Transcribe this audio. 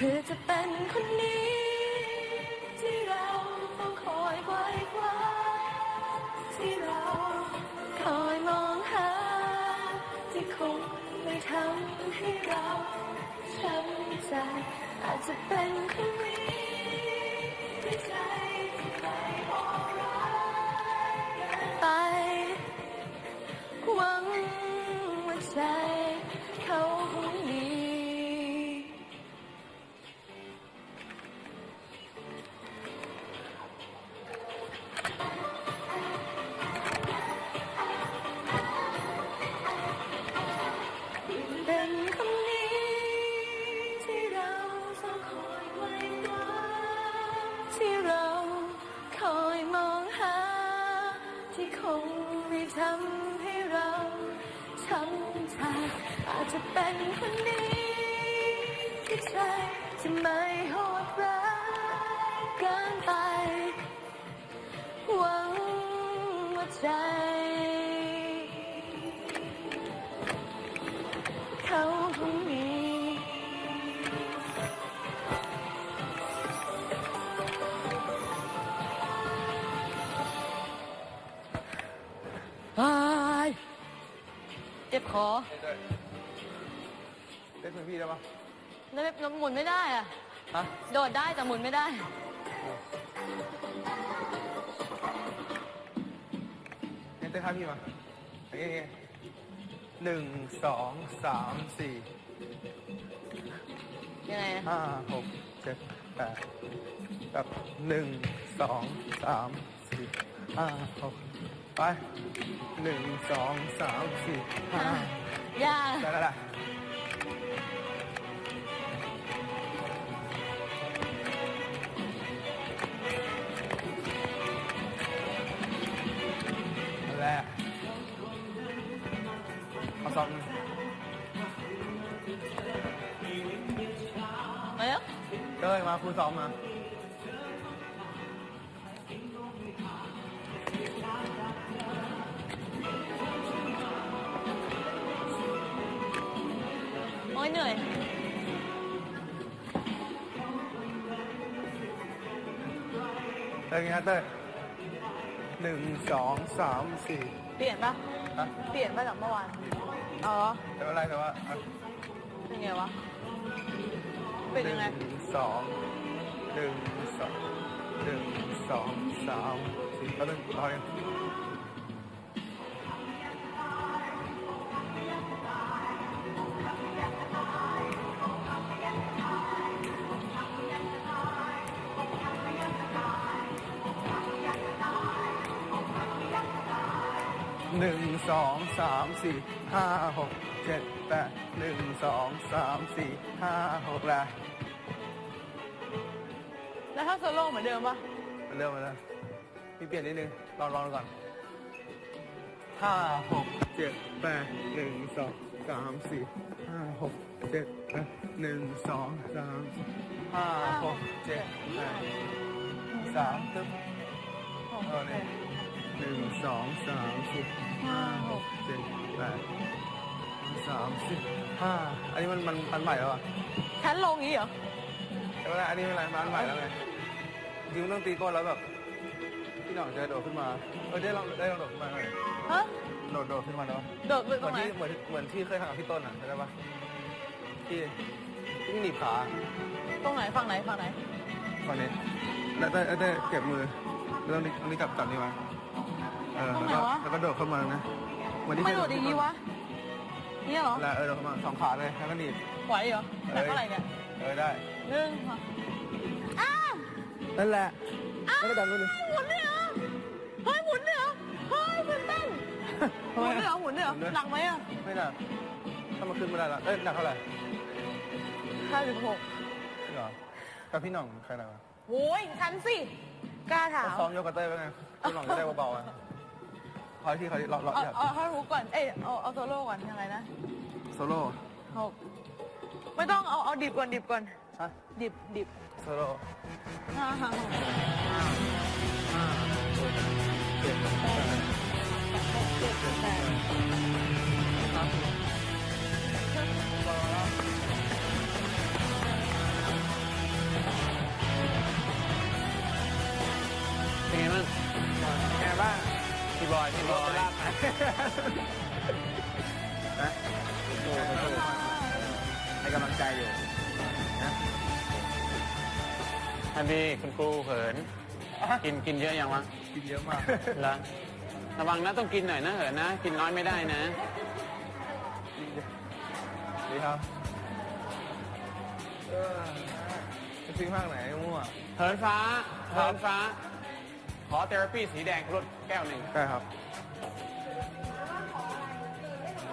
เพื่อจะเป็นคนนี้ ที่เราต้องคอยไว้ว้าที่เราคอยมองหา ที่คงไม่ทำให้เราช้ำใจอาจจะเป็นคนนี้ที่ใจใครบอกรัก จะเป็นคนนี้ที่ใจจะไม่โหดร้ายเกินไป หวังว่าใจ เขาคงมีตายเจ็บคอ เล่นเหมือนพี่ได้ปะแล้วน้ำหมุนไม่ได้อะฮะโดดได้แต่หมุนไม่ได้ เล่นเต้นท่าพี่มาอย่างเงี้ยหนึ่งสองสามสี่ยังไงอะห้าหกเจ็ดแปดแบบหนึ่งสองสามสี่ห้าหกไปหนึ่งสองสามสี่ห้า ยาก ได้แล้วล่ะ เต้ยมาครูซ้อมมาโอ้ยเหนื่อย เต้ยไงฮะเต้ยหนึ่งสองสามสี่เปลี่ยนปะฮะเปลี่ยนปะจากเมื่อวาน อ๋อ แต่ว่าอะไรแต่ว่าอะเป็นไงวะ เป็นยังไงหนึ่ง สองหนึ่งสองหนึ่งสองสามสี่แล้วหนึ่งร้อยงหนึ่งสองสามสี่ห้าหกเจ็ดแปดหนึ่งสองสามสี่ห้าหกแล้ว แล้วถ้าโซโล่เหมือนเดิมปะมาเริ่มมาแล้วมีเปลี่ยนนิดนึง ลองลองดูก่อนห้าหกเจ็ดแปดหนึ่งสองสามสี่ห้าหกเจ็ดแปดหนึ่งสองสามสี่ห้าหกเจ็ดแปดสามตึ๊บหกเอาเนี่ยหนึ่งสองสามสี่ห้าหกเจ็ดแปดสามสี่ห้าอันนี้มันมันมันใหม่แล้วอะชั้นลงอย่างงี้เหรอแต่ว่าอันนี้เป็นอะไรมันใหม่แล้วไง จริงๆมันต้องตีก้นแล้วแบบพี่หน่องจะโดดขึ้นมาเออได้ลองได้ลองโดดขึ้นมาหน่อยฮะโดดโดดขึ้นมาเนาะโดดไปเหตรมืองนไหนที่เหมือนเหมือนที่เคยทำกับพี่ต้นอะใช่ปะที่ที่หนีบขาตรงไหนฝั่งไหนฝั่งไหน ฝั่งนี้แล้วได้ได้เก็บมือแล้วต้องนี้ต้องนี้จับจับนี่ไว้เออแล้วก็แล้วก็โดดขึ้นมานะเหมือนที่ไม่เคยโดดอย่างงี้วะเนี่ยเหรอแล้วเออโดดขึ้นมาสองขาเลยแล้วก็หนีบ ไหวเหรอหนักเท่าไหร่เนี่ยเออได้หนึ่งสองอ้าว นั่นแหละแล้วก็ดันไปเลยหมุนเลยเหรอเฮ้ยหมุนเลยเหรอเฮ้ยมันเต้นหมุนเลยเหรอหมุนเลยเหรอหนักไหมอะไม่หนักถ้ามันขึ้นไม่ได้ละเอ้ยหนักเท่าไหร่ห้าสิบหกจริงเหรอกับพี่หน่องใครหนักวะโอ้ยฉันสิกล้าถามซ้อมโยกกระเต้ยไปไงพี่หน่องจะได้เบาๆอะขออีกที่ขออีกที่เราเราเอาอยากเอาเอาฮุกก่อน เอ้ยเอาเอาโซโล่ก่อนยังไงนะ โซโล่หกไม่ต้องเอาเอาดิบก่อนดิบก่อน ฮะ ดิบดิบโซโล่ห้าห้าหกห้าหกเจ็ดแปดเจ็ดแปดครับรอแล้วเป็นไงบ้างไงบ้างพี่บอยพี่บอยลาบไหมนะโอ้โหให้กำลังใจอยู่ นะท่านพี่คุณครูเขิน กินกินเยอะยังวะกินเยอะมากแล้วระวังนะต้องกินหน่อยนะเหินนะ กินน้อยไม่ได้นะดีครับเออจะซื้อภาคไหนมั่วเหินฟ้าเหินฟ้า ขอเทอราปีสีแดงรถแก้วหนึ่งได้ครับค